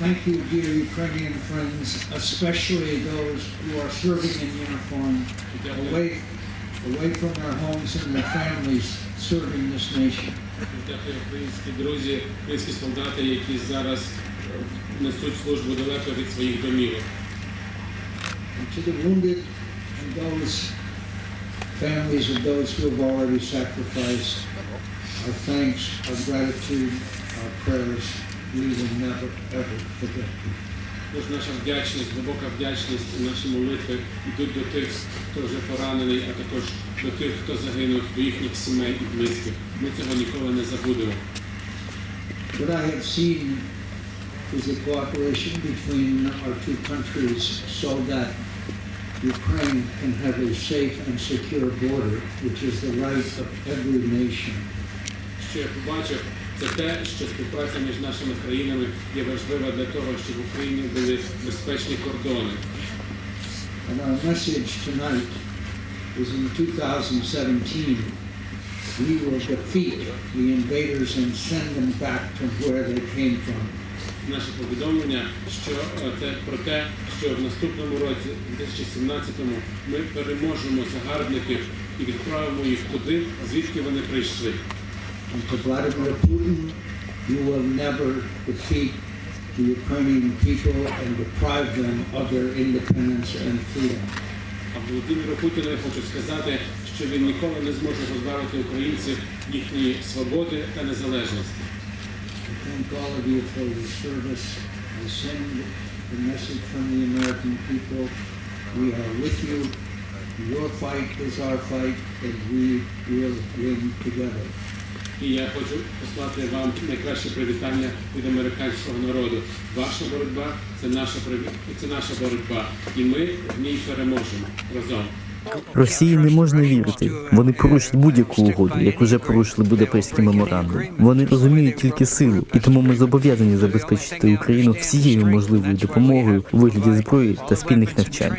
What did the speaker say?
Thank you, dear Ukrainian friends, especially those who are serving in uniform, away, away from their homes and their families, serving this nation. Дякую, українські друзі, українські солдати, які зараз е, несуть службу далеко від своїх домівок. And to the wounded and those families of those who have already sacrificed, our thanks, our gratitude, our prayers, we will never, ever forget you. Тож наша вдячність, глибока вдячність і наші молитви йдуть до тих, хто вже поранений, а також до тих, хто загинув, до їхніх сімей і близьких. Ми цього ніколи не забудемо. What I have seen is the cooperation between our two countries so that Ukraine can have a safe and secure border, which is the right of every nation. Що я побачив, Це те, що співпраця між нашими країнами є важлива для того, щоб в Україні були безпечні кордони. And our message tonight is in 2017, we will defeat the invaders and send them back to where they came from. Наше повідомлення, що це про те, що в наступному році, 2017-му, ми переможемо загарбників і відправимо їх туди, звідки вони прийшли. And to Vladimir Putin, you will never defeat the Ukrainian people and deprive them of their independence and freedom. А Володимиру Путіну я хочу сказати, що він ніколи не зможе позбавити українців їхньої свободи та незалежності. I thank all of you for your service. I send the message from the American people. We are with you. Your fight is our fight, and we will win together. І я хочу послати вам найкраще привітання від американського народу. Ваша боротьба це наша це наша боротьба, і ми в ній переможемо разом. Росії не можна вірити. Вони порушать будь-яку угоду, як уже порушили Будапештський меморандум. Вони розуміють тільки силу, і тому ми зобов'язані забезпечити Україну всією можливою допомогою у вигляді зброї та спільних навчань.